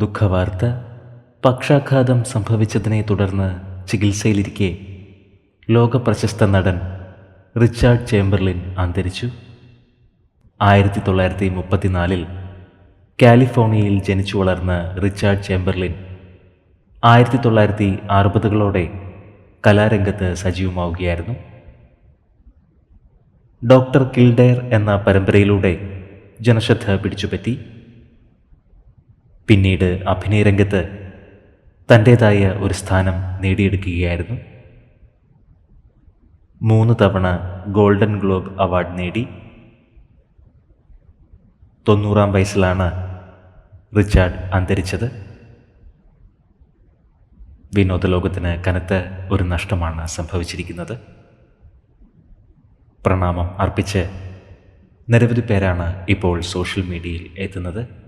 ദുഃഖവാർത്ത പക്ഷാഘാതം സംഭവിച്ചതിനെ തുടർന്ന് ചികിത്സയിലിരിക്കെ ലോകപ്രശസ്ത നടൻ റിച്ചാർഡ് ചേംബർലിൻ അന്തരിച്ചു. ആയിരത്തി തൊള്ളായിരത്തി മുപ്പത്തിനാലിൽ കാലിഫോർണിയയിൽ ജനിച്ചു വളർന്ന റിച്ചാർഡ് ചേംബർലിൻ ആയിരത്തി തൊള്ളായിരത്തി അറുപതുകളോടെ കലാരംഗത്ത് സജീവമാവുകയായിരുന്നു. ഡോക്ടർ കിൽഡെയർ എന്ന പരമ്പരയിലൂടെ ജനശ്രദ്ധ പിടിച്ചുപറ്റി. പിന്നീട് അഭിനയരംഗത്ത് തന്റേതായ ഒരു സ്ഥാനം നേടിയെടുക്കുകയായിരുന്നു. മൂന്ന് തവണ ഗോൾഡൻ ഗ്ലോബ് അവാർഡ് നേടി. തൊണ്ണൂറാം വയസ്സിലാണ് റിച്ചാർഡ് അന്തരിച്ചത്. വിനോദ ലോകത്തിന് കനത്ത ഒരു നഷ്ടമാണ് സംഭവിച്ചിരിക്കുന്നത്. പ്രണാമം അർപ്പിച്ച് നിരവധി പേരാണ് ഇപ്പോൾ സോഷ്യൽ മീഡിയയിൽ എത്തുന്നത്.